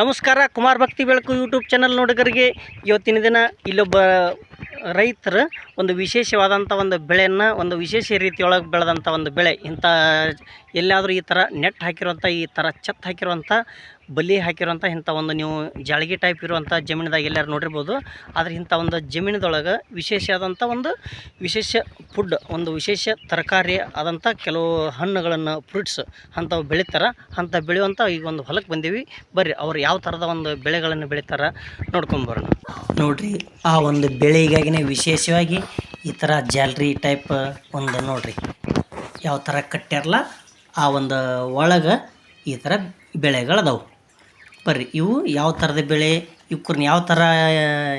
ನಮಸ್ಕಾರ, ಕುಮಾರ್ ಭಕ್ತಿ ಬೆಳಕು ಯೂಟ್ಯೂಬ್ ಚಾನಲ್ ನೋಡಿಗರಿಗೆ. ಇವತ್ತಿನ ದಿನ ಇಲ್ಲೊಬ್ಬ ರೈತರು ಒಂದು ವಿಶೇಷವಾದಂಥ ಒಂದು ಬೆಳೆಯನ್ನು, ಒಂದು ವಿಶೇಷ ರೀತಿಯೊಳಗೆ ಬೆಳೆದಂಥ ಒಂದು ಬೆಳೆ. ಇಂಥ ಎಲ್ಲಾದರೂ ಈ ಥರ ನೆಟ್ ಹಾಕಿರುವಂಥ, ಈ ಥರ ಛತ್ ಹಾಕಿರುವಂಥ ಬಲಿ ಹಾಕಿರುವಂಥ ಇಂಥ ಒಂದು ನೀವು ಜಾಳ್ಗಿ ಟೈಪ್ ಇರುವಂಥ ಜಮೀನದಾಗ ಎಲ್ಲರೂ ನೋಡಿರ್ಬೋದು. ಆದರೆ ಇಂಥ ಒಂದು ಜಮೀನದೊಳಗೆ ವಿಶೇಷ ಆದಂಥ ಒಂದು ವಿಶೇಷ ಫುಡ್ ಒಂದು ವಿಶೇಷ ತರಕಾರಿ ಆದಂಥ ಕೆಲವು ಹಣ್ಣುಗಳನ್ನು ಫ್ರೂಟ್ಸ್ ಅಂಥವು ಬೆಳಿತಾರೆ. ಅಂಥ ಬೆಳೆಯುವಂಥ ಈಗ ಒಂದು ಹೊಲಕ್ಕೆ ಬಂದೀವಿ. ಬರ್ರಿ, ಅವ್ರು ಯಾವ ಥರದ ಒಂದು ಬೆಳೆಗಳನ್ನು ಬೆಳಿತಾರೆ ನೋಡ್ಕೊಂಬರೋಣ ನೋಡಿರಿ, ಆ ಒಂದು ಬೆಳೆಗಾಗಿನೇ ವಿಶೇಷವಾಗಿ ಈ ಥರ ಜಾಲ್ರಿ ಟೈಪ್ ಒಂದು ನೋಡಿರಿ. ಯಾವ ಥರ ಕಟ್ಟ್ಯಾರಲ್ಲ, ಆ ಒಂದು ಒಳಗೆ ಈ ಥರ ಬೆಳೆಗಳದಾವು. ಬರ್ರಿ. ಇವು ಯಾವ ಥರದ ಬೆಳೆ ಇವ್ರನ್ನ ಯಾವ ಥರ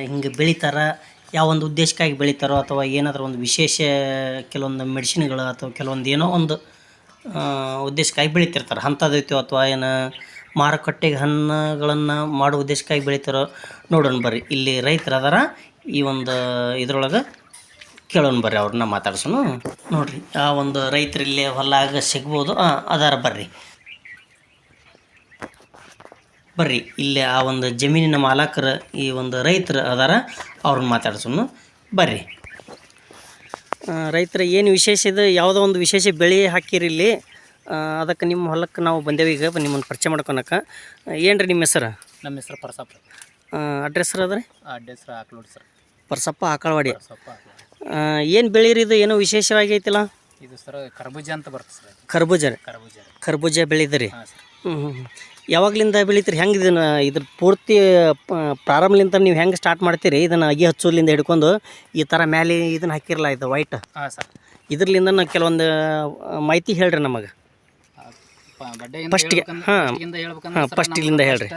ಹಿಂಗೆ ಬೆಳಿತಾರ, ಯಾವ ಒಂದು ಉದ್ದೇಶಕ್ಕಾಗಿ ಬೆಳಿತಾರೋ ಅಥವಾ ಏನಾದರೂ ಒಂದು ವಿಶೇಷ, ಕೆಲವೊಂದು ಮೆಡಿಸಿನ್ಗಳು ಅಥವಾ ಕೆಲವೊಂದು ಏನೋ ಒಂದು ಉದ್ದೇಶಕ್ಕಾಗಿ ಬೆಳಿತಿರ್ತಾರೆ. ಅಂಥದ್ದೈತೋ ಅಥವಾ ಏನು ಮಾರುಕಟ್ಟೆಗೆ ಹಣ್ಣುಗಳನ್ನು ಮಾಡೋ ಉದ್ದೇಶಕ್ಕಾಗಿ ಬೆಳಿತಾರೋ ನೋಡೋಣ ಬರ್ರಿ. ಇಲ್ಲಿ ರೈತರು ಅದಾರ. ಈ ಒಂದು ಇದ್ರೊಳಗೆ ಕೇಳೋಣ ಬರ್ರಿ ಅವ್ರನ್ನ ಮಾತಾಡ್ಸೋಣ. ನೋಡಿರಿ, ಆ ಒಂದು ರೈತರಿಲ್ಲಿ ಹೊಲ ಆಗ ಸಿಗ್ಬೋದು ಅದಾರ ಬರ್ರಿ. ಬರ್ರಿ ಇಲ್ಲಿ ಆ ಒಂದು ಜಮೀನಿನ ಮಾಲಕರ ಈ ಒಂದು ರೈತರು ಅದಾರ ಅವ್ರನ್ನ ಮಾತಾಡ್ಸೋಣ ಬರ್ರಿ. ರೈತರ ಏನು ವಿಶೇಷ ಇದೆ? ಯಾವುದೋ ಒಂದು ವಿಶೇಷ ಬೆಳೆ ಹಾಕಿರಿ ಇಲ್ಲಿ. ಅದಕ್ಕೆ ನಿಮ್ಮ ಹೊಲಕ್ಕೆ ನಾವು ಬಂದೇವಿ ಈಗ ನಿಮ್ಮನ್ನು ಪರಿಚಯ ಮಾಡ್ಕೊಳಕ್ಕೆ ಏನು ರೀ ನಿಮ್ಮ ಹೆಸರು? ನಮ್ಮ ಹೆಸರು ಪರಸಪ್ಪ. ಅಡ್ರೆಸ್ ಅದ ರೀ ಅಡ್ರೆಸ್ ಹಾಕ್ಲೋಡಿ ಸರ್. ಪರ್ಸಪ್ಪ ಆಕಳವಾಡಿ. ಏನು ಬೆಳೀರಿ ಇದು? ಏನೋ ವಿಶೇಷವಾಗಿ ಐತಿಲ್ಲ ಇದು ಸರ್ ಕರ್ಬೂಜ ಅಂತ ಬರ್ತದೆ ಸರ್ ಕರ್ಬೂಜ. ರೀ ಕರ್ಬೂಜ. ಕರ್ಬೂಜ ಬೆಳೀದ್ರಿ. ಸರ್. ಹ್ಞೂ ಹ್ಞೂ. ಯಾವಾಗ್ಲಿಂದ ಬೆಳಿತೀರಿ? ಹೆಂಗೆ ಇದನ್ನು ಇದ್ರ ಪೂರ್ತಿ ಪ್ರಾರಂಭಲಿಂದ ನೀವು ಹೆಂಗೆ ಸ್ಟಾರ್ಟ್ ಮಾಡ್ತೀರಿ? ಇದನ್ನು ಅಗಿ ಹಚ್ಚೋದ್ಲಿಂದ ಹಿಡ್ಕೊಂಡು ಈ ಥರ ಮೇಲೆ ಇದನ್ನು ಹಾಕಿರಲ್ಲ ಇದು ವೈಟ್ ಹಾಂ ಸರ್. ಇದ್ರಲಿಂದ ನಾವು ಕೆಲವೊಂದು ಮಾಹಿತಿ ಹೇಳ್ರಿ ನಮಗೆ. ಫಸ್ಟ್ಗೆ ಹಾಂ ಹಾ. ಇಲ್ಲಿಂದ ಹೇಳ್ರಿ.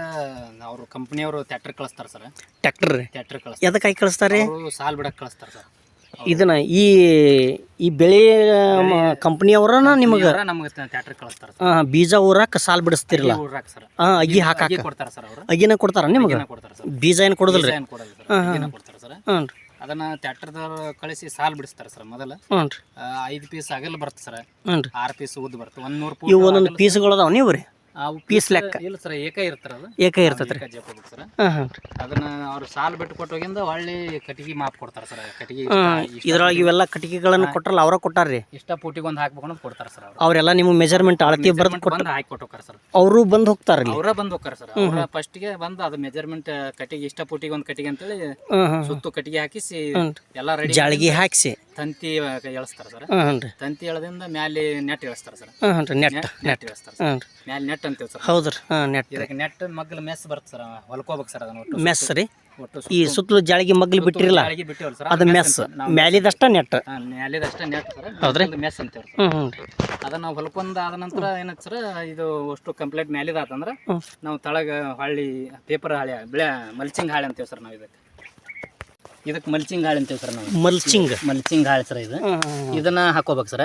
ಅವರು ಕಂಪ್ನಿಯವರು ಟ್ಯಾಕ್ಟರ್ ಕಳಿಸ್ತಾರೆ ಸರ್. ಟ್ಯಾಕ್ಟರ್ ರೀ? ಟ್ಯಾಕ್ಟರ್ ಕಳಿಸ್ತಾರೆ. ಎದಕ್ಕಾಗಿ ಕಳಿಸ್ತಾರೆ ಸಾಲ್ ಬಿಡಕ್ಕೆ ಕಳಿಸ್ತಾರೆ ಸರ್. ಇದನ್ನ ಈ ಈ ಬೆಳೆ ಕಂಪ್ನಿಯವರನ ನಿಮಗೆ ನಮ್ಗೆ ಟ್ಯಾಕ್ಟರ್ ಕಳಿಸ್ತಾರೆ ಸರ್. ಬೀಜ ಊರಾಕ ಸಾಲ್ ಬಿಡಿಸ್ತಿರಲ್ಲ. ಊರಾಕ್ ಸರ್. ಹಾಂ ಅಗಿ ಹಾಕಾಕ. ಕೊಡ್ತಾರೆ ಸರ್ ಅವರು. ಅಗಿನ ಕೊಡ್ತಾರ ನಿಮಗೆ? ಕೊಡ್ತಾರೆ ಸರ್. ಬೀಜ ಏನು ಕೊಡೋದಿಲ್ಲ ರೀ ಏನು ಕೊಡಲ್ಲ ಸರ್. ಅಗಿನ ಕೊಡ್ತಾರೆ ಸರ್. ಹ್ಞೂ ರೀ. ಅದನ್ನ ಟ್ಯಾಕ್ಟರ್ದವ್ರು ಕಳಿಸಿ ಸಾಲ್ ಬಿಡಿಸ್ತಾರೆ ಸರ್ ಮೊದಲ. ಹ್ಞೂ ರೀ. ಐದು ಪೀಸ್ ಅಗಲ್ ಬರುತ್ತೆ ಸರ್. ಹ್ಞೂ ರೀ. ಆರು ಪೀಸ್ ಉದ್ದ ಬರುತ್ತೆ ಒಂದ್ ನೂರು ಇವು ಫೂಟ್ ಒಂದೊಂದು ಪೀಸ್ಗಳು ಅದಾವ ನೀವು ರೀ ಪೀಸ್ ಲೆಕ್ಕ. ಇಲ್ಲ ಸರ್ ಏಕ ಇರ್ತಾರ ಅದು? ಏಕ ಇರ್ತೈತೆ ರೀ. ಏಕ ಜಪ್ ಸರ್. ಹಾಂ ಹಾಂ ಅದನ್ನ ಅವ್ರು ಸಾಲು ಬಿಟ್ಟು ಕೊಟ್ಟೋಗಿಂದ ಒಳ್ಳೆ ಕಟ್ಟಿಗೆ ಮಾಪ್ ಕೊಡ್ತಾರೆ ಸರ್ ಕಟ್ಟಿಗೆ ಇದ್ರೊಳಗೆ ಇವೆಲ್ಲ ಕಟ್ಟಿಗೆಗಳನ್ನು ಕೊಟ್ರಲ್ಲ ಅವರ ಕೊಟ್ಟಾರ್ರಿ ಇಷ್ಟ ಪೂಟಿಗೆ ಒಂದು ಹಾಕ್ಬೇಕು ಅಂತ ಕೊಡ್ತಾರೆ ಸರ್ ಅವರೆಲ್ಲ ನಿಮ್ಮ ಮೆಜರ್ಮೆಂಟ್ ಅಳತಿ ಬರ್ದು ಕೊಟ್ಟು ಹಾಕಿ ಕೊಟ್ಟೋಕಾರ ಸರ್. ಅವರು ಬಂದು ಹೋಗ್ತಾರ ಅವರ ಬಂದು ಹೋಗ್ತಾರ ಸರ್. ಅವ್ರ ಫಸ್ಟ್ಗೆ ಬಂದು ಅದು ಮೆಜರ್ಮೆಂಟ್ ಕಟ್ಟಿಗೆ ಇಷ್ಟ ಪೂಟಿಗೆ ಒಂದು ಕಟ್ಟಿಗೆ ಅಂತೇಳಿ ಸುತ್ತು ಕಟ್ಟಿಗೆ ಹಾಕಿಸಿ ಎಲ್ಲ ರೆಡಿ ಜಾಳಿಗೆ ಹಾಕ್ಸಿ. ತಂತಿ ಎಳಸ್ತಾರ ಸರ್? ಹಾಂ ರೀ ತಂತಿ ಎಳದಿಂದ ಮ್ಯಾಲೆ ನೆಟ್ ಎಳಸ್ತಾರ ಸರ್? ಹಾಂ ಹಾಂ ರೀ ನೆಟ್ ನೆಟ್ ಎಳಸ್ತಾರ ಸರ್. ಹಾಂ ರೀ ಮ್ಯಾಲೆ ನೆಟ್ ಅಂತೀವಿ ಸರ್. ಹೌದು ರೀ ಹಾಂ ನೆಟ್. ಇದಕ್ಕೆ ನೆಟ್ ಮಗ್ಲ ಮೆಸ್ ಬರುತ್ತೆ ಸರ್ ಹೊಲ್ಕೋಬೇಕು ಸರ್ ಅದನ್ನ ಒಟ್ಟು ಮೆಸ್ ರೀ? ಒಟ್ಟು ಈ ಸುತ್ತಲೂ. ಜಾಳಿಗೆ ಮಗ್ಲು ಬಿಟ್ಟಿರಲ್ಲ ಬಿಟ್ಟಿವಲ್ಲ ಸರ್. ಅದು ಮೆಸ್. ಮ್ಯಾಲಿದಷ್ಟ ನೆಟ್. ಮ್ಯಾಲಿದಷ್ಟ ನೆಟ್ ಸರ್. ಹೌದ್ರಿ? ಮೆಸ್ ಅಂತೀವಿ ಸರ್. ಹ್ಞೂ ಹ್ಞೂ ರೀ ಅದನ್ನ ನಾವು ಹೊಲ್ಕೊಂಡ್ ಆದ ನಂತರ ಏನಾಯ್ತು ಸರ್ ಇದು ಅಷ್ಟು ಕಂಪ್ಲೀಟ್ ಮ್ಯಾಲಿದ ಆತಂದ್ರ ಹ್ಮ್. ನಾವು ತಳಗ ಹಳ್ಳಿ ಪೇಪರ್ ಹಾಳೆ ಬೆಳೆ ಮಲ್ಚಿಂಗ್ ಹಾಳೆ ಅಂತೀವಿ ಸರ್ ನಾವು ಇದಕ್ಕೆ. ಇದಕ್ಕೆ ಮಲ್ಚಿಂಗ್ ಹಾಳು ಅಂತೀವಿ ಸರ್ ನಾವು. ಮಲ್ಚಿಂಗ್. ಮಲ್ಚಿಂಗ್ ಹಾಳು ಸರ್ ಇದು. ಇದನ್ನ ಹಾಕೋಬೇಕು ಸರ್.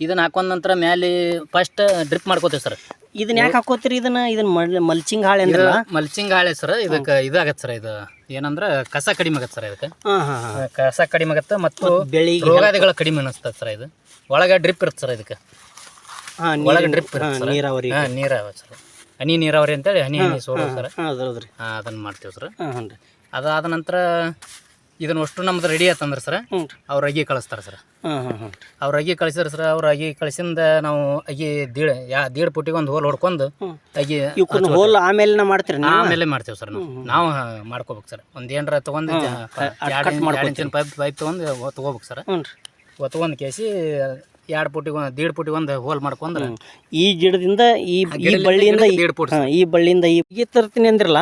ಇದನ್ನ ಹಾಕೊಂಡ ನಂತರ ಮ್ಯಾಲೆ ಫಸ್ಟ್ ಡ್ರಿಪ್ ಮಾಡ್ಕೋತೀವಿ ಸರ್. ಇದನ್ನ ಯಾಕೆ ಹಾಕೋತೀರಿ ಇದನ್ನ? ಇದನ್ನ ಮಲ್- ಮಲ್ಚಿಂಗ್ ಹಾಳೆ ಅಂದ್ರೆ ಮಲ್ಚಿಂಗ್ ಹಾಳೆ ಸರ್. ಇದಕ್ಕೆ ಇದಾಗತ್ತೆ ಸರ್ ಇದು. ಏನಂದ್ರ ಕಸ ಕಡಿಮೆ ಆಗತ್ತೆ ಸರ್ ಇದಕ್ಕೆ. ಕಸ ಕಡಿಮೆ ಆಗತ್ತೆ ಮತ್ತು ಬೆಳಿ ರೋಗಾದಿಗಳ ಕಡಿಮೆ ಅನಿಸ್ತದೆ ಸರ್ ಇದು. ಒಳಗೆ ಡ್ರಿಪ್ ಇರುತ್ತೆ ಸರ್ ಇದಕ್ಕೆ. ಒಳಗೆ ಡ್ರಿಪ್ ನೀರಾವರಿ. ನೀರಾವರಿ ಸರ್. ಹನಿ ನೀರಾವರಿ ಅಂತೇಳಿ ಹನಿ ಹನಿ ಸೋಡೋ ಸರ್. ಅದನ್ನು ಮಾಡ್ತೀವಿ ಸರ್. ಅದಾದ ನಂತರ ಇದನ್ನ ಅಷ್ಟು ನಮ್ದು ರೆಡಿ ಆತಂದ್ರೆ ಸರ್ ಅವ್ರ ಅಗಿ ಕಳಿಸ್ತಾರೆ ಸರ್ ಅವ್ರ ಅಗಿ ಕಳಿಸಿದ್ರೆ ಸರ್ ಅವ್ರು ಅಗಿ ಕಳಿಸಿಂದ ನಾವು ಅಗಿ ದೀಡ್ ಯಾ ದೀಡ್ ಪುಟ್ಟಿಗೆ ಒಂದು ಹೋಲ್ ಹೊಡ್ಕೊಂಡು ಅಗಿ ಹೋಲ್ ಆಮೇಲೆ ಮಾಡ್ತೀರಿ ಆಮೇಲೆ ಮಾಡ್ತೀವಿ ಸರ್ ನಾವು. ನಾವು ಮಾಡ್ಕೋಬೇಕು ಸರ್ ಒಂದು ಏನರ ತೊಗೊಂಡು ಎರಡು ಇಂಚಿನ ಪೈಪ್ ಪೈಪ್ ತೊಗೊಂಡು ತೊಗೋಬೇಕು ಸರ್ ಒತ್ಕೊಂಡು ಕೇಸಿ ಎರಡು ಪುಟ್ಟಿಗೆ ಒಂದು ದೀಡ್ ಪುಟ್ಟಿಗೆ ಒಂದು ಹೋಲ್ ಮಾಡ್ಕೊಂಡ್ರೆ. ಈ ಗಿಡದಿಂದ ಈ ಈ ಬಳ್ಳಿಯಿಂದ ಈ- ದೀಡ್ ಪುಟ್ ಹಾಂ ಈ ಬಳ್ಳಿಯಿಂದ ಈ ಅಗಿ ತರ್ತೀನಿ ಅಂದ್ರಲ್ಲ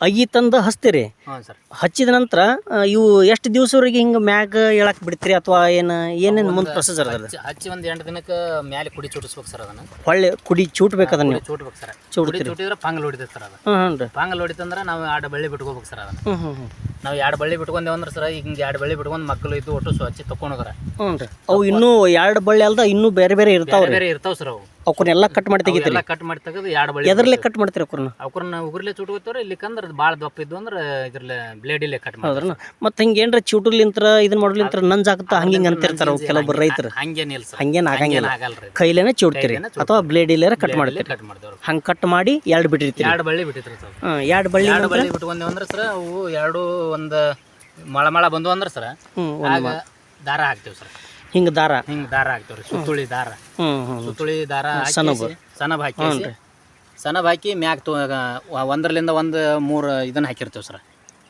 ಅಗಿ ತಂದು ಹಚ್ತೀರಿ. ಸರ್. ಹಚ್ಚಿದ ನಂತರ ಆ, ಇವು ಎಷ್ಟು ದಿವಸವರೆಗೆ ಹಿಂಗ ಮ್ಯಾಗ ಹೇಳಕ್ ಬಿಡ್ತೀರಿ ಅಥವಾ ಏನು ಏನೇನು ಮುಂದೆ ಪ್ರೊಸೆಸ್ ಅದ ಹಚ್ಚಿ- ಹಚ್ಚಿ ಒಂದು ಎಂಟು ದಿನಕ್ಕೆ ಮ್ಯಾಲೆ ಕುಡಿ ಚುಟಿಸ್ಬೇಕು ಸರ್ ಅದನ್ನ. ಹೊಳ್ಳಿ ಕುಡಿ ಚೂಟ್ಬೇಕು ಅದನ್ನ ನೀವು? ಚೂಟ್ಬೇಕು ಸರ್. ಕುಡಿ ಚೂಟಿದ್ರೆ ಪಾಂಗಲ್ ಹೊಡಿತೈತೆ ಸರ್ ಅದು. ಹ್ಞೂ ಹ್ಞೂ ರೀ. ಪಾಂಗಲ್ ಹೊಡಿತಂದ್ರೆ ನಾವು ಎರಡು ಬಳ್ಳಿ ಬಿಟ್ಕೋಬೇಕು ಸರ್ ಅದನ್ನ. ಹ್ಞೂ ಹ್ಞೂ ಹ್ಞೂ ನಾವು ಎರಡು ಬಳ್ಳಿ ಬಿಟ್ಕೊಂಡೇವು ಅಂದ್ರೆ ಸರ್ ಈಗ ಹಿಂಗೆ ಎರಡು ಬಳ್ಳಿ ಬಿಟ್ಕೊಂಡು ಮಕ್ಕಳು ಇದ್ದು ಒಟ್ಟು ಸ್ವಚ್ಛ ತಕೊಂಡೋಗ್ರ ಹ್ಞೂ ರೀ. ಅವು ಇನ್ನೂ ಎರಡು ಬಳ್ಳಿ ಅಲ್ದ ಇನ್ನು ಬೇರೆ ಬೇರೆ ಇರ್ತಾವ ಬೇರೆ ಇರ್ತಾವ ಸರ್ ಅವು. ಅವಕ್ಕನ್ನೆಲ್ಲ ಕಟ್ ಮಾಡಿ ತೆಗಿತೀರಿ? ಎಲ್ಲ ಕಟ್ ಮಾಡಿ ತೆಗೆದು ಎರಡು ಬಳ್ಳಿ ಎದರ್ಲೆ ಕಟ್ ಮಾಡ್ತೀರಿ ಅವ್ರನ್ನ ಅವ್ರನ್ನ ಉಗುರ್ಲೆ ಚುಟ್ಕೋತಾರ ಇಲ್ಲಿಕಂದ್ರೆ ಭಾಳ ದಪ್ಪ ದಪ್ಪಿದ್ದು ಅಂದ್ರೆ ಇದ್ರಲ್ಲೇ ಬ್ಲೇಡಿಲ್ಲೇ ಕಟ್ ಮಾಡಿ ಹೌದ್ರನ? ಮತ್ತೆ ಹಿಂಗೆ ಏನ್ರ ಚೂಟುಲಿಂತ್ರ ಇದನ್ನ ಮಾಡೋಲಿಂತ್ರ ನಂಜ್ ಆಗ್ತಾ ಹಂಗೆ ಹಿಂಗೆ ಅಂತಿರ್ತಾರ ಅವ್ರು ಕೆಲವೊಬ್ರು ರೈತರು. ಹಂಗೇನಿಲ್ಲ ಸರ್. ಹಂಗೇನು ಆಗಂಗಿಲ್ಲ. ಕೈಲೇನೆ ಚುಡ್ತೀರಿ ಅಥವಾ ಬ್ಲೇಡ್ ಇಲ್ಲೇ ಕಟ್ ಮಾಡ್ತೀರಿ. ಕಟ್ ಮಾಡಿದವ್ರು ಹಂಗೆ ಕಟ್ ಮಾಡಿ ಎರಡು ಬಿಟ್ಟಿರ್ತೀರಿ. ಎರಡು ಬಳ್ಳಿ ಬಿಟ್ಟಿದ್ರು ಸರ್. ಎರಡು ಬಳ್ಳಿ ಎರಡು ಬಳ್ಳಿ ಬಿಟ್ಕೊಂಡೇವು ಅಂದ್ರೆ ಸರ್ ಅವು ಎರಡು ಒಂದು ಮಳ ಮಳ ಬಂದು ಅಂದ್ರೆ ಸರ್ ಆಗ ದಾರ ಹಾಕ್ತೇವೆ ಸರ್. ಹಿಂಗೆ ದಾರ. ಹಿಂಗ ದಾರ ಹಾಕ್ತೇವ್ರಿ ಸುತ್ತುಳಿ ದಾರ. ಹ್ಞೂ ಹ್ಞೂ ಸುತ್ತುಳಿ ದಾರ ಸನಬ. ಸನಬ್ ಹಾಕಿ ಸನಬ್ ಹಾಕಿ ಮ್ಯಾಗ ತೊ ಒಂದರಲಿಂದ ಒಂದು ಮೂರು ಇದನ್ನ ಹಾಕಿರ್ತೇವ್ ಸರ್.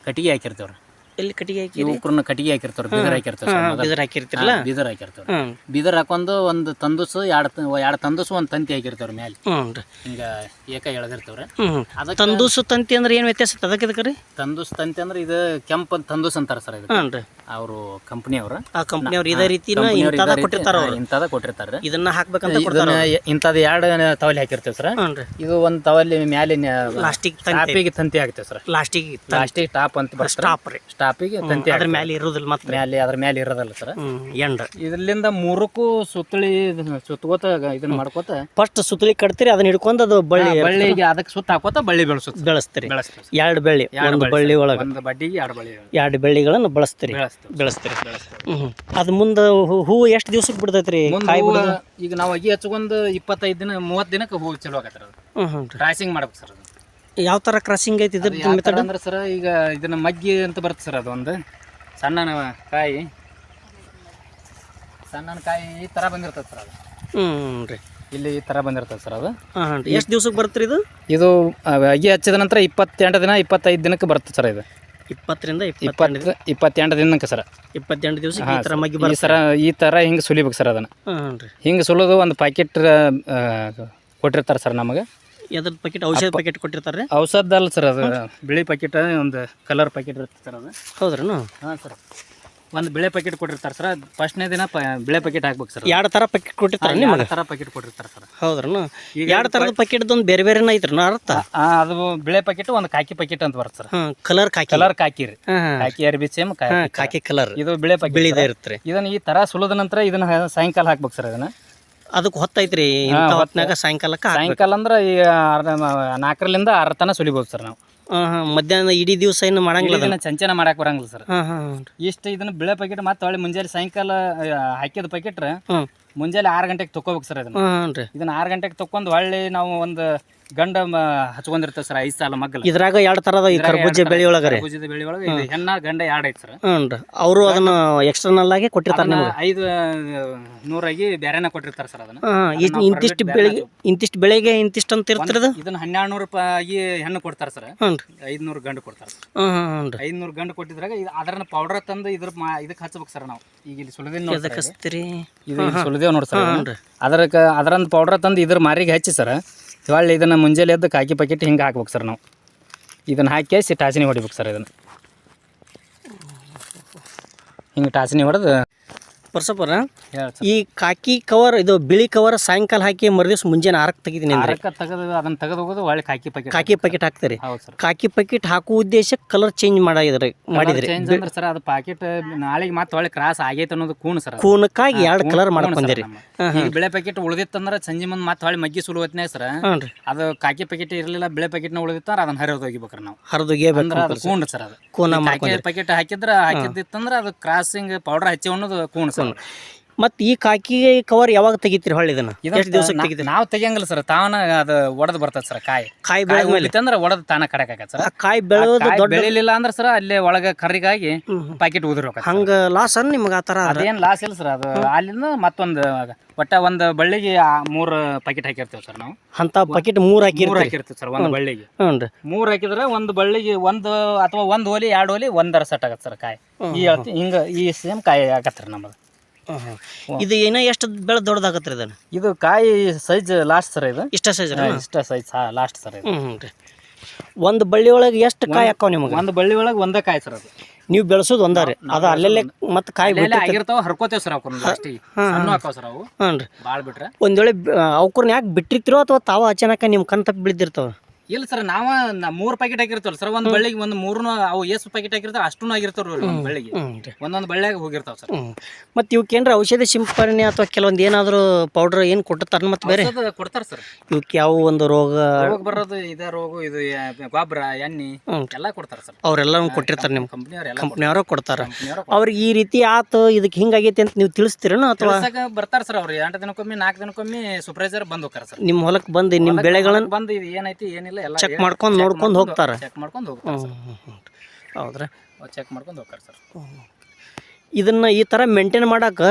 ಕಟ್ಟಿಗೆ ಹಾಕಿರ್ತೇವ್ರಿ. ಎಲ್ಲಿ ಕಟ್ಟಿಗೆ ಹಾಕಿ ಇವ್ರನ್ನ ಕಟ್ಟಿಗೆ ಹಾಕಿರ್ತಾರ ಬಿದರ್ ಹಾಕಿರ್ತೇವೆ ಬಿದರ್ ಹಾಕಿರ್ತಿರಲ್ಲ? ಬೀದರ್ ಹಾಕಿರ್ತೇವ್ರಿ. ಹ್ಞೂ ಬೀದರ್ ಹಾಕೊಂಡು ಒಂದು ತಂದುಸು ಎರಡು ಎರಡು ತಂದುಸು ಒಂದು ತಂತಿ ಹಾಕಿರ್ತಾವ್ರ ಮ್ಯಾಲೆ. ಹಿಂಗ ಏಕ ಎಳೆದಿರ್ತಾವ್ರ. ಅದ ತಂದೂಸು ತಂತಿ ಅಂದ್ರೆ ಏನು ವ್ಯತ್ಯಾಸ ಅದಕ್ಕೆ ಇದಕ್ಕೆ ರೀ? ತಂದುಸ್ ತಂತಿ ಅಂದ್ರೆ ಇದು ಕೆಂಪು ತಂದೂಸ್ ಅಂತಾರ ಸರ್ ಇದು ಅವ್ರು ಕಂಪನಿ ಅವರು ಆ ಆ ಕಂಪ್ನಿಯವ್ರು ಇದೇ ರೀತಿ ಇಂಥದ ಕೊಟ್ಟಿರ್ತಾರ ಅವ್ರು. ಇಂಥದ ಕೊಟ್ಟಿರ್ತಾರೆ. ಇದನ್ನ ಹಾಕ್ಬೇಕಂತ ಕೊಡ್ತಾರೆ ಇದನ್ನ ಇಂಥದ್ದು ಎರಡು ತವಲಿ ಹಾಕಿರ್ತೇವೆ ಸರ್. ಇದು ಒಂದು ತವಲಿ ಮ್ಯಾಲೆ ಪ್ಲಾಸ್ಟಿಕ್ ತಂತಿ. ಹಾಕ್ತೇವೆ ಸರ್. ಪ್ಲಾಸ್ಟಿಕ್ ಪ್ಲಾಸ್ಟಿಕ್ ಟಾಪ್ ಅಂತ ಸ್ಟಾಪ್ ರೀ. ಸ್ಟಾಪಿಗೆ ತಂತಿ ಅದ್ರ ಮೇಲೆ ಇರೋದಿಲ್ಲ ಮತ್ತೆ ಮ್ಯಾಲೆ ಅದ್ರ ಮೇಲೆ ಇರೋದಲ್ಲ ಸರ್. ಎಂಡ್ ಇದರಿಂದ ಮೂರಕ್ಕೂ ಸುತ್ತಳಿ ಸುತ್ತಕೋತ ಇದನ್ನ ಮಾಡ್ಕೋತ ಫಸ್ಟ್ ಸುತ್ತಳಿ ಕಟ್ತೀರಿ ಅದನ್ನ ಹಿಡ್ಕೊಂಡು ಅದು ಬಳ್ಳಿ ಬಳ್ಳಿಗೆ ಅದಕ್ಕೆ ಸುತ್ತ ಹಾಕೋತ ಬಳ್ಳಿ ಬೆಳೆಸುತ್ತೆ. ಬೆಳೆಸ್ತೀರಿ. ಎರಡು ಬಳ್ಳಿ ಒಂದು ಬಳ್ಳಿ ಒಳಗೆ. ಒಂದು ಬಡ್ಡಿಗೆ ಎರಡು ಬಳ್ಳಿ ಎರಡು ಬಳ್ಳಿಗಳನ್ನು ಬಳಸ್ತೀರಿ. ಬೆಳೆಸ್ತೀರಿ. ಹ್ಞೂ ಅದು ಮುಂದೆ ಹೂವು ಎಷ್ಟು ದಿವ್ಸಕ್ಕೆ ಬಿಡ್ತೈತ್ರಿ? ಮುಂದೆ ಕಾಯಿ ಹೂವ ಈಗ ನಾವು ಅಗಿ ಹಚ್ಕೊಂಡ್ ಇಪ್ಪತ್ತೈದು ದಿನ ಮೂವತ್ತು ದಿನಕ್ಕೆ ಹೂವು ಚಲೋ ಆಗತ್ತೆ ಅದು. ಹ್ಞೂ ಹ್ಞೂ ರೀ ಮಾಡ್ಬೇಕು ಸರ್ ಅದು. ಯಾವ ಥರ ಕ್ರಾಸಿಂಗ್ ಐತಿ ಇದ್ರ ಯಾವ ಅಂದ್ರೆ ಸರ್ ಈಗ ಇದನ್ನ ಮಗ್ಗಿ ಅಂತ ಬರುತ್ತೆ ಸರ್ ಅದೊಂದು. ಸಣ್ಣ ಕಾಯಿ. ಸಣ್ಣ ಕಾಯಿ ಈ ಥರ ಬಂದಿರ್ತದೆ ಸರ್ ಅದು. ಹ್ಞೂ ರೀ. ಇಲ್ಲಿ ಈ ಥರ ಬಂದಿರ್ತದೆ ಸರ್ ಅದು. ಹಾಂ ಎಷ್ಟು ದಿವ್ಸಕ್ಕೆ ಬರುತ್ತೆ ಇದು? ಇದು ಅಗಿ ಹಚ್ಚಿದ ನಂತರ ಇಪ್ಪತ್ತೆಂಟು ದಿನ ಇಪ್ಪತ್ತೈದು ದಿನಕ್ಕೆ ಬರುತ್ತೆ ಸರ್ ಇದು. ಇಪ್ಪತ್ತರಿಂದ ಇಪ್ಪತ್ತೆಂಟು ಇಪ್ಪತ್ತು ಇಪ್ಪತ್ತೆಂಟು ದಿನಕ್ಕೆ ಸರ್ ಇಪ್ಪತ್ತೆಂಟು ದಿವಸ ಈ ತರ ಮಗ್ಗಿ ಈ ಸರ ಈ ಥರ ಹಿಂಗೆ ಸುಲಿಬೇಕು ಸರ್ ಅದನ್ನು. ಹಿಂಗೆ ಸುಲಿದು ಒಂದು ಪ್ಯಾಕೆಟ್ ಕೊಟ್ಟಿರ್ತಾರೆ ಸರ್ ನಮಗೆ. ಎದ್ರ ಪ್ಯಾಕೆಟ್ ಔಷಧ ಪ್ಯಾಕೆಟ್ ಕೊಟ್ಟಿರ್ತಾರೆ ಔಷಧ ಅಲ್ಲ ಸರ್ ಅದು ಬಿಳಿ ಪ್ಯಾಕೆಟ್ ಒಂದು ಕಲರ್ ಪ್ಯಾಕೆಟ್ ಇರುತ್ತೆ ಸರ್ ಅದು. ಹೌದ್ರೇನು? ಹಾಂ ಸರ್ ಒಂದು ಬಿಳೆ ಪ್ಯಾಕೆಟ್ ಕೊಟ್ಟಿರ್ತಾರೆ ಸರ್ ಫಸ್ಟ್ನೇ ದಿನ ಪ ಬಿಳೆ ಪ್ಯಾಕೆಟ್ ಹಾಕ್ಬೇಕು ಸರ್ ಎರಡು ಥರ ಪ್ಯಾಕೆಟ್ ಕೊಟ್ಟಿರ್ತಾರೆ ನಿಮಗೆ? ಥರ ಪ್ಯಾಕೆಟ್ ಕೊಟ್ಟಿರ್ತಾರೆ ಸರ್ ಹೌದ್ರೇನು? ಎರಡು ಥರದ ಪ್ಯಾಕೆಟ್ದೊಂದು ಬೇರೆ ಬೇರೆನ ಐತ್ರಿ ಅರ್ಥ? ಆ, ಅದು ಬಿಳೆ ಪ್ಯಾಕೆಟ್ ಒಂದು ಕಾಕಿ ಪ್ಯಾಕೆಟ್ ಅಂತ ಬರುತ್ತೆ ಸರ್ ಹಾಂ ಕಲರ್ ಕಾಕಿ. ಕಲರ್ ಕಾಕಿ ರೀ. ಕಾಕಿ ಅರ್ಬಿ ಸೇಮ್ ಕಾಕಿ ಕಲರ್ ಇದು ಬಿಳೆ ಪ್ಯಾಕೆಟ್ ಬಿಳಿದೇ ಇರುತ್ತೆ ಇದನ್ನ ಈ ತರ ಸುಲಿದ ನಂತರ ಇದನ್ನ ಸಾಯಂಕಾಲ ಹಾಕ್ಬೇಕು ಸರ್ ಇದನ್ನ. ಅದಕ್ಕೆ ಹೊತ್ತೈತ್ರಿ ಇಂಥ ಹೊತ್ನಾಗ ಸಾಯಂಕಾಲಕ್ಕೆ ಹಾಕ್ಬೇಕು. ಸಾಯಂಕಾಲ ಅಂದ್ರೆ ಈ ಅರ್ಧ ನಾಲ್ಕರಲ್ಲಿಂದ ಆರ ತನ ಸುಲಿಬೋದು ಸರ್ ನಾವು. ಹಾಂ ಹಾಂ ಮಧ್ಯಾಹ್ನ ಇಡೀ ದಿವಸ ಏನು ಮಾಡಂಗಿಲ್ಲ ಇದನ್ನ ಚಂಚನ ಮಾಡಕ್ ಬರಂಗಿಲ್ಲ ಸರ್. ಹಾಂ ಹಾಂ ಇಷ್ಟು ಇದನ್ನ ಬಿಳೆ ಪ್ಯಾಕೆಟ್ ಮತ್ತೆ ಹೊಳ್ಳಿ ಮುಂಜಾನೆ ಸಾಯಂಕಾಲ ಆ, ಹಾಕಿದ ಪ್ಯಾಕೆಟ್ ಮುಂಜಾನೆ ಆರು ಗಂಟೆಗೆ ತಕೋಬೇಕು ಸರ್ ಇದನ್ನ. ಹಾಂ ರೀ. ಇದನ್ನ ಆರು ಗಂಟೆಗೆ ತಕೊಂಡು ಹೊಳ್ಳಿ ನಾವು ಒಂದು ಗಂಡ ಹಚ್ಕೊಂಡಿರ್ತೇವೆ ಸರ್ ಐದು ಸಾಲ ಮಗ್ಗಲ. ಇದ್ರಾಗ ಎರಡು ತರದ ಈ ಕರ್ಬೂಜ ಬೆಳೆ ಒಳಗೆ ರೀ ಭುಜದ ಬೆಳೆ ಒಳಗೆ ಇದು ಹೆಣ್ಣ ಗಂಡ ಎರಡು ಐತೆ ಸರ್. ಹ್ಞೂ ಅವರು ಅದನ್ನ ಎಕ್ಸ್ಟರ್ನಲ್ ಆಗಿ ಕೊಟ್ಟಿರ್ತಾರೆ ನಿಮಗೆ. ಐದು ನೂರಾಗಿ ಬೇರೆನ ಕೊಟ್ಟಿರ್ತಾರೆ ಸರ್ ಅದನ್ನ. ಹಾಂ ಇಂತಿಷ್ಟು ಬೆಳೆಗೆ ಇಂತಿಷ್ಟು ಬೆಳೆಗೆ ಇಂತಿಷ್ಟು ಅಂತ ಇರ್ತಿರೋದು ಇದನ್ನ ಹನ್ನೆರಡು ನೂರು ರೂಪಾಯಿ ಹೆಣ್ಣು ಕೊಡ್ತಾರೆ ಸರ್. ಹ್ಞೂ ರೀ. ಐದ್ನೂರು ಗಂಡು ಕೊಡ್ತಾರೆ ಹ್ಞೂ ಹ್ಞೂ ಐದ್ನೂರು ಗಂಡು ಕೊಟ್ಟಿದ್ರಾಗ ಇದು ಅದನ್ನ ಪೌಡರ್ ತಂದು ಇದ್ರ ಇದಕ್ಕೆ ಹಚ್ಬೇಕು ಸರ್ ನಾವು. ಈಗ ಇಲ್ಲಿ ಸುಲಿದಿನ ನೋಡಿ ಹಚ್ತೀರಿ? ಇದು ಸುಲಿದೇವ್ ನೋಡಿ ಸರ್ ಅದರಂದು ಪೌಡರ್ ತಂದು ಇದ್ರ ಮಾರಿಗೆ ಹಚ್ಚಿ ಸರ್. ಹೊಳ್ಳಿ ಇದನ್ನು ಮುಂಜಾನೆ ಎದ್ದು ಕಾಕಿ ಪ್ಯಾಕೆಟ್ ಹಿಂಗೆ ಹಾಕ್ಬೇಕು ಸರ್ ನಾವು. ಇದನ್ನು ಹಾಕಿ ಟಾಸಿನಿ ಹೊಡಿಬೇಕು ಸರ್ ಇದನ್ನು. ಹಿಂಗೆ ಟಾಸಿನಿ ಹೊಡೆದು ಪರ್ಸಪ್ಪರ ಈ ಕಾಕಿ ಕವರ್ ಇದು ಬಿಳಿ ಕವರ್ ಸಾಯಂಕಾಲ ಹಾಕಿ ಮರುದಿವ್ಸ ಮುಂಜಾನೆ ಆರಕ್ಕೆ ತೆಗಿತೀನಿ ಅಂದ್ರೆ ತೆಗೆದು ಅದನ್ನ ತೆಗೆದು ಹೋಗೋದು ಹೊಳ್ಳಿ ಕಾಕಿ ಪ್ಯಾಕೆಟ್ ಕಾಕಿ ಪ್ಯಾಕೆಟ್ ಹಾಕ್ತಾರೆ. ಕಾಕಿ ಪ್ಯಾಕೆಟ್ ಹಾಕುವ ಉದ್ದೇಶ ಕಲರ್ ಚೇಂಜ್ ಮಾಡಿದ್ರೆ ಮಾಡಿದ್ರೆ. ಚೇಂಜ್ ಅಂದ್ರೆ ಸರ್ ಅದು ಪ್ಯಾಕೆಟ್ ನಾಳೆಗೆ ಮತ್ತೆ ಒಳ್ಳೆ ಕ್ರಾಸ್ ಆಗೈತೆ ಅನ್ನೋದು ಕೂಣ್ ಸರ್. ಕೂನಕ್ಕಾಗಿ ಎರಡು ಕಲರ್ ಮಾಡ್ಕೊಂಡಿರಿ ಬಿಳೆ ಪ್ಯಾಕೆಟ್ ಉಳಿದಿತ್ತಂದ್ರೆ ಸಂಜೆ ಮುಂದೆ ಮತ್ತೆ ಹೊಳ್ಳಿ ಮಗ್ಗಿ ಸುಳುವತ್ನಾಗ ಸರ್. ಅದು ಕಾಕಿ ಪ್ಯಾಕೆಟ್ ಇರಲಿಲ್ಲ ಬಿಳೆ ಪ್ಯಾಕೆಟ್ನ ಉಳಿದಿತ್ತಂದ್ರೆ ಅದನ್ನ ಹರಿಯೋದು ಹೋಗಿಬೇಕ್ರಿ ನಾವು. ಅಂದ್ರೆ ಅದು ಕೂಣ್ ಸರ್. ಅದು. ಕೂನ ಪ್ಯಾಕೆಟ್ ಹಾಕಿದ್ರೆ ಹಾಕಿದ್ದಿತ್ತಂದ್ರೆ ಅದು ಕ್ರಾಸಿಂಗ್ ಪೌಡರ್ ಹಚ್ಚಿ ಅನ್ನೋದು ಕೂಣ್ ಸರ್ ಮತ್ತು ಈ ಕಾಕಿ ಕವರ್ ಯಾವಾಗ ತೆಗಿತೀರಿ ಹೊಳ್ಳಿ ಇದನ್ನ? ಎಷ್ಟು ದಿವ್ಸಕ್ಕೆ ತೆಗಿತೀರಿ? ನಾವು ತೆಗಿಯಂಗಿಲ್ಲ ಸರ್. ತಾವನ ಅದು ಒಡೆದು ಬರ್ತದೆ ಸರ್ ಕಾಯಿ. ಕಾಯಿ ಬೆಳೆದ ಉಳಿತಂದ್ರೆ ಒಡೆದು ತಾನ ಕಡಕಾಕತ್ ಸರ್. ಕಾಯಿ ಬೆಳೆಯೋದು ಬೆಳಿಲಿಲ್ಲ ಅಂದ್ರೆ ಸರ್ ಅಲ್ಲೇ ಒಳಗೆ ಕರ್ರಿಗಾಗಿ. ಪ್ಯಾಕೆಟ್ ಉದುರ್ಬೇಕು ಹಂಗೆ ಲಾಸ್ ಅನ್ ನಿಮ್ಗೆ ಆ ಥರ ಅದೇನು ಲಾಸ್ ಇಲ್ಲ ಸರ್ ಅದು ಅಲ್ಲಿಂದ ಮತ್ತೊಂದು ಒಟ್ಟ ಒಂದು ಬಳ್ಳಿಗೆ ಮೂರು ಪ್ಯಾಕೆಟ್ ಹಾಕಿರ್ತೇವೆ ಸರ್ ನಾವು. ಅಂತ ಪ್ಯಾಕೆಟ್ ಮೂರು ಮೂರು ಹಾಕಿರ್ತೀರಿ? ಹಾಕಿರ್ತೀವಿ ಸರ್ ಒಂದು ಬಳ್ಳಿಗೆ. ಹ್ಞೂ ಮೂರು ಹಾಕಿದ್ರೆ ಒಂದು ಬಳ್ಳಿಗೆ ಒಂದು ಅಥವಾ ಒಂದು ಹೋಲಿ ಎರಡು ಹೋಲಿ ಒಂದರ ಸೆಟ್ ಆಗತ್ತೆ ಸರ್ ಕಾಯಿ. ಈ ಹಿಂಗ ಈ ಸೇಮ್ ಕಾಯಿ ಆಗತ್ತೆ ರೀ ನಮ್ಮದು ಇದು ಏನೋ ಎಷ್ಟು ಬೆಳೆ ದೊಡ್ಡದಾಗತ್ತೆ ಇದನ್ನ? ಇದು ಕಾಯಿ ಸೈಜ್ ಲಾಸ್ಟ್ ಸರ್ ಇದು? ಇಷ್ಟ ಸೈಜ್ ಇಷ್ಟ ಸೈಜ್ ಲಾಸ್ಟ್ ಸರ್ ಇದು. ಹ್ಞೂ ಹ್ಞೂ ರೀ. ಒಂದು ಬಳ್ಳಿ ಒಳಗೆ ಎಷ್ಟು ಕಾಯಿ ಹಾಕಾವ ನಿಮಗೆ? ಒಂದು ಬಳ್ಳಿ ಒಳಗೆ ಒಂದೇ ಕಾಯಿ ಸರ್ ಅದು. ನೀವು ಬೆಳೆಸೋದು ಒಂದ ರೀ. ಅದು ಅಲ್ಲೆಲ್ಲೇ ಮತ್ತೆ ಕಾಯಿ ಆಗಿರ್ತಾವ ಹರ್ಕೋತೇವ್ ಸರ್ ಲಾಸ್ಟಿಗೆ ಸಣ್ಣ ಹಾಕಾವ ಸರ್ ಅವು. ಹ್ಞೂ ರೀ ಭಾಳ ಬಿಟ್ರೆ. ಒಂದ್ ವೇಳೆ ಅವ್ಕರ್ನ ಯಾಕೆ ಬಿಟ್ಟಿರ್ತಿರೋ ಅಥವಾ ತಾವ ಅಚಾನಕ ನಿಮ್ಮ ಕಣ್ ತಪ್ಪಿ ಬಿದ್ದಿರ್ತಾವ ಇಲ್ಲ ಸರ್ ನಾವ ಮೂರ್ ಪ್ಯಾಕೆಟ್ ಹಾಕಿರ್ತಾವಲ್ಲ ಸರ್ ಒಂದ್ ಬಳ್ಳಿಗೆ ಒಂದ್ ಮೂರ್ನು ಅವು ಎಷ್ಟು ಪ್ಯಾಕೆಟ್ ಹಾಕಿರ್ತಾವ ಅಷ್ಟು ಆಗಿರ್ತಾವ್ರಿ ಒಂದ್ ಬಳ್ಳಿಗೆ. ಒಂದೊಂದ್ ಬಳ್ಳಿಯಾಗ ಹೋಗಿರ್ತಾವ ಸರ್. ಮತ್ತೆ ಇವಕ್ಕೇನ್ರ ಔಷಧಿ ಸಿಂಪರಣೆ ಅಥವಾ ಕೆಲವೊಂದು ಏನಾದರೂ ಪೌಡರ್ ಏನು ಕೊಟ್ಟಿರ್ತಾರ ಮತ್ತೆ ಬೇರೆ? ಕೊಡ್ತಾರ ಸರ್. ಇವಕ್ಕೆ ಯಾವ ಒಂದು ರೋಗ? ರೋಗ ಬರೋದು ಇದ ರೋಗ ಇದು ಗೊಬ್ಬರ ಎಣ್ಣೆ ಎಲ್ಲಾ ಕೊಡ್ತಾರ ಸರ್. ಅವರೆಲ್ಲ ಕೊಟ್ಟಿರ್ತಾರೆ ನಿಮ್ಮ ಕಂಪ್ನಿಯವ್ರ ಎಲ್ಲ ಕೊಡ್ತಾರ. ಅವ್ರಿಗೆ ಈ ರೀತಿ ಆತು ಇದಕ್ಕೆ ಹಿಂಗಾಗೈತಿ ಅಂತ ನೀವು ತಿಳಿಸ್ತೀರೇನು ಅಥವಾ? ಬರ್ತಾರ ಸರ್ ಅವ್ರು ಎಂಟು ದಿನಕ್ಕೊಮ್ಮೆ ನಾಲ್ಕು ದಿನಕ್ಕೊಮ್ಮೆ ಸೂಪರ್ವೈಸರ್ ಬಂದ್ ಹೋಗ್ತಾರ ಸರ್. ನಿಮ್ಮ ಹೊಲಕ್ಕೆ ಬಂದು ನಿಮ್ಮ ಬೆಳೆಗಳನ್ನ ಬಂದು ಇದು ಏನೈತಿ ಏನಿಲ್ಲ ಎಲ್ಲ ಚೆಕ್ ಮಾಡ್ಕೊಂಡು ನೋಡ್ಕೊಂಡು ಹೋಗ್ತಾರೆ. ಚೆಕ್ ಮಾಡ್ಕೊಂಡು ಹ್ಞೂ ಹ್ಞೂ ಹೌದ್ರಾ? ಚೆಕ್ ಮಾಡ್ಕೊಂಡು ಹೋಗ್ತಾರೆ ಸರ್. ಇದನ್ನು ಈ ಥರ ಮೇಂಟೈನ್ ಮಾಡೋಕೆ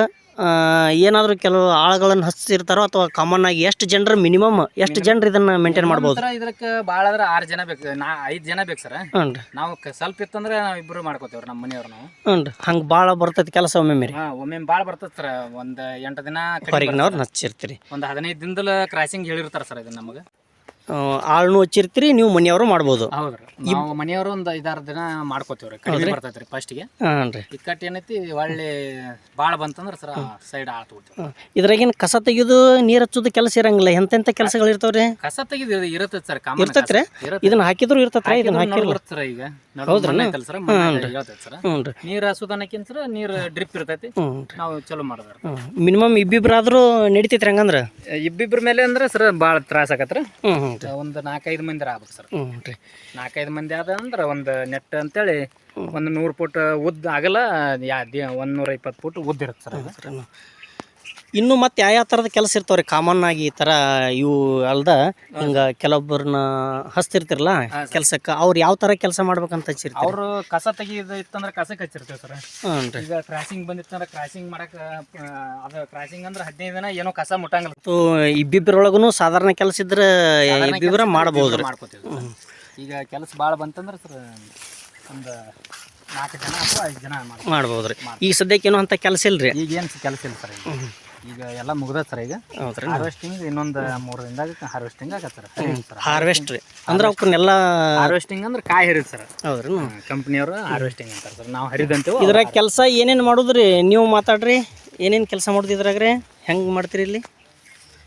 ಏನಾದರೂ ಕೆಲವು ಆಳುಗಳನ್ನು ಹಚ್ಚಿರ್ತಾರೋ ಅಥವಾ ಕಾಮನ್ ಆಗಿ ಎಷ್ಟು ಜನರು ಮಿನಿಮಮ್ ಎಷ್ಟು ಜನರು ಇದನ್ನು ಮೇಂಟೈನ್ ಮಾಡ್ಬೋದು? ಇದಕ್ಕೆ ಭಾಳ ಅಂದ್ರೆ ಆರು ಜನ ಬೇಕು ನಾ ಐದು ಜನ ಬೇಕು ಸರ್. ಹ್ಞೂ ರೀ ನಾವು ಸ್ವಲ್ಪ ಇತ್ತಂದ್ರೆ ನಾವು ಇಬ್ಬರು ಮಾಡ್ಕೋತೇವ್ರಿ ನಮ್ಮ ಮನೆಯವ್ರು ನಾವು. ಹ್ಞೂ ರೀ ಹಂಗೆ ಭಾಳ ಬರ್ತೈತಿ ಕೆಲಸ ಒಮ್ಮೆ ರೀ. ಹಾ ಒಮ್ಮೆ ಭಾಳ ಬರ್ತೈತೆ ಸರ್. ಒಂದು ಎಂಟು ದಿನ ಹೊರಗಿನವ್ರು ಹಚ್ಚಿರ್ತೀರಿ. ಒಂದು ಹದಿನೈದು ದಿನದಲ್ಲಿ ಕ್ರಾಸಿಂಗ್ ಹೇಳಿರ್ತಾರೆ ಸರ್ ಇದು ನಮಗೆ. ಆಳ್ನು ಹಚ್ಚಿರ್ತೀರಿ ನೀವು ಮನೆಯವರು ಮಾಡ್ಬೋದು. ಹೌದ್ರಿ. ನಾವು ಮನೆಯವರು ಒಂದು ಐದಾರು ದಿನ ಮಾಡ್ಕೋತೀವ್ರಿ ಕಡಿಮೆ ಬರ್ತೈತ್ರಿ ಫಸ್ಟ್ಗೆ ಹಾಂ ರೀ ಇಕ್ಕಟ್ಟು ಏನೈತಿ ಒಳ್ಳೆ ಭಾಳ ಬಂತಂದ್ರೆ ಸರ್ ಸೈಡ್ ಆಳ್ ತಗೋತೀವಿ ಇದ್ರಾಗಿನ ಕಸ ತೆಗೆದು ನೀರು ಹಚ್ಚೋದು ಕೆಲಸ ಇರಂಗಿಲ್ಲ ಎಂತೆಂಥ ಕೆಲಸಗಳು ಇರ್ತಾವ್ರಿ? ಕಸ ತೆಗೆದು ಇರತ್ತೆ ಸರ್ ಕಾಮನ್ ಇರ್ತೈತ್ರಿ? ಇದನ್ನ ಹಾಕಿದ್ರು ಇರ್ತೈತ್ರಿ ಇದನ್ನ ಹಾಕಿದ್ರು ಸರ್ ಈಗ. ಕೆಲಸ ಸರ್ ನೀರ್ ಸರ್. ನೀರು ಹಸುದನಕ್ಕಿಂತ ಸರ್ ನೀರು ಡ್ರಿಪ್ ಇರ್ತೈತಿ. ನಾವು ಚಲೋ ಮಾಡಿದ್ರ ಮಿನಿಮಮ್ ಇಬ್ಬಿಬ್ರಾದ್ರೂ ನಡಿತೈತ್ರಿ ಹಂಗಂದ್ರೆ? ಇಬ್ಬಿಬ್ರ ಮೇಲೆ ಅಂದ್ರೆ ಸರ್ ಬಾಳ ತ್ರಾಸ ಆಕತ್ರ ಹ್ಞೂ ಹ್ಞೂ. ರೀ ಒಂದು ನಾಲ್ಕೈದು ಮಂದಿ ಆಗ್ಬೇಕು ಸರ್. ಹ್ಞೂ ರೀ ನಾಲ್ಕೈದು ಮಂದಿ ಆದ ಅಂದ್ರೆ ಒಂದು ನೆಟ್ ಅಂತೇಳಿ ಒಂದು ನೂರು ಫುಟ್ ಉದ್ದ ಆಗಲ್ಲ ಯಾ ಒಂದು ನೂರ ಇಪ್ಪತ್ತು ಫುಟ್ ಉದ್ದ ಇರುತ್ತೆ ಸರ್? ಇನ್ನು ಮತ್ತೆ ಯಾವ ಯಾವ ಥರದ ಕೆಲಸ ಇರ್ತಾವ್ರಿ? ಕಾಮನ್ ಆಗಿ ಈ ಥರ ಇವು ಅಲ್ದ? ಹಿಂಗೆ ಕೆಲವೊಬ್ಬರನ್ನ ಹಚ್ತಿರ್ತಿರಲ್ಲ ಕೆಲ್ಸಕ್ಕೆ ಅವ್ರು ಯಾವ ಥರ ಕೆಲಸ ಮಾಡ್ಬೇಕಂತ ಹಚ್ಚಿರ್ತಾರೆ? ಅವರು ಕಸ ತೆಗಿಯೋದು ಇತ್ತಂದ್ರೆ ಕಸಕ್ಕೆ ಹಚ್ಚಿರ್ತೇವೆ ಸರ್. ಹ್ಞೂ ರೀ. ಈಗ ಕ್ರಾಸಿಂಗ್ ಬಂದಿತ್ತಂದ್ರೆ ಕ್ರಾಸಿಂಗ್ ಮಾಡಕ್ಕೆ ಅದು ಕ್ರಾಸಿಂಗ್ ಅಂದ್ರೆ ಹದಿನೈದು ದಿನ ಏನೋ ಕಸ ಮುಟ್ಟಂಗಿಲ್ಲ. ಮತ್ತು ಇಬ್ಬಿಬ್ಬರೊಳಗೂ ಸಾಧಾರಣ ಕೆಲಸ ಇದ್ರೆ ಇಬ್ಬಿಬ್ಬರ ಮಾಡ್ಬೋದು ರೀ. ಮಾಡ್ಕೋತೀವಿ ಈಗ ಕೆಲಸ ಭಾಳ ಬಂತಂದ್ರೆ ಸರ್ ಒಂದು ನಾಲ್ಕು ಜನ ಅಥವಾ ಐದು ಜನ ಮಾಡ್ಬೋದು ರೀ. ಈಗ ಸದ್ಯಕ್ಕೆ ಏನೋ ಅಂತ ಕೆಲಸ ರೀ ಈಗ ಏನು ಕೆಲಸ ಇಲ್ಲ ಸರ್ ಈಗ ಎಲ್ಲ ಮುಗ್ದ ಸರ್ ಈಗ. ಹೌದ್ರಿ ಹಾರ್ವೆಸ್ಟಿಂಗ್ ಇನ್ನೊಂದು ಮೂರು ದಿನದಾಗ ಹಾರ್ವೆಸ್ಟಿಂಗ್ ಆಗತ್ತೆ ಸರ್. ಹಾರ್ವೆಸ್ಟ್ ರೀ. ಅಂದ್ರೆ ಅವಕ್ಕನ್ನೆಲ್ಲ ಹಾರ್ವೆಸ್ಟಿಂಗ್ ಅಂದ್ರೆ ಕಾಯಿ ಹರಿಯುತ್ತೆ ಸರ್. ಹೌದ್ರಿ ಕಂಪ್ನಿಯವರು ಹಾರ್ವೆಸ್ಟಿಂಗ್ ಅಂತಾರೆ ಸರ್. ನಾವು ಹರಿದಂತೇವೆ ಇದ್ರಾಗ ಕೆಲಸ ಏನೇನು ಮಾಡೋದ್ರಿ? ನೀವು ಮಾತಾಡ್ರಿ. ಏನೇನು ಕೆಲಸ ಮಾಡೋದು ಇದ್ರಾಗ ರೀ ಹೆಂಗೆ ಮಾಡ್ತೀರಿ ಇಲ್ಲಿ?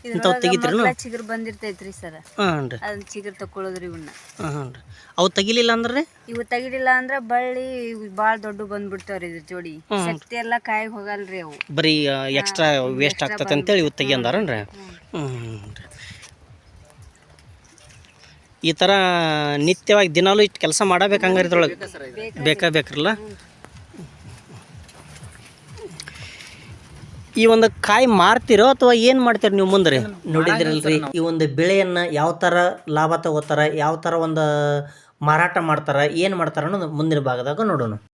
ಇಂಥವು ತೆಗಿತೀರಿ ಚಿಗುರು ಬಂದಿರ್ತೈತ್ರಿ ಸರ್ ಹಾಂ ರೀ ಅದನ್ನ ಚಿಗುರು ತಕ್ಕೊಳ್ಳೋದ್ರಿ ಇವನ್ನ ಹಾಂ ರೀ ಅವು ತೆಗಿಲಿಲ್ಲ ಅಂದ್ರೆ ಇವು ತೆಗಿಲಿಲ್ಲ ಅಂದ್ರ ಬಳ್ಳಿ ಭಾಳ ದೊಡ್ಡ ಬಂದ್ಬಿಡ್ತಾವ್ರಿ ಇದ್ರ ಜೋಡಿ ಶಕ್ತಿ ಎಲ್ಲ ಕಾಯಿ ಹೋಗಲ್ರಿ ಅವು ಬರೀ ಎಕ್ಸ್ಟ್ರಾ ವೇಸ್ಟ್ ಆಗ್ತದೆ ಅಂತೇಳಿ ಇವು ತೆಗಿಯಂದಾರನ್ರಿ ಹ್ಞೂ ರೀ ಈ ತರ ನಿತ್ಯವಾಗಿ ದಿನಾಲು ಇಷ್ಟು ಕೆಲಸ ಮಾಡಬೇಕಂಗಾರೆ ಇದ್ರೊಳಗೆ ಬೇಕಾ ಬೇಕ್ರಲ್ಲ ಈ ಒಂದು ಕಾಯಿ ಮಾರ್ತಿರೋ ಅಥವಾ ಏನು ಮಾಡ್ತೀರಿ ನೀವು ಮುಂದೆ ನೋಡಿದ್ರಲ್ರಿ, ಈ ಒಂದು ಬೆಳೆಯನ್ನ ಯಾವ ತರ ಲಾಭ ತಗೋತಾರ, ಯಾವ ತರ ಒಂದು ಮಾರಾಟ ಮಾಡ್ತಾರ, ಏನು ಮಾಡ್ತಾರ ಅನ್ನೋದು ಮುಂದಿನ ಭಾಗದಾಗ ನೋಡೋಣ.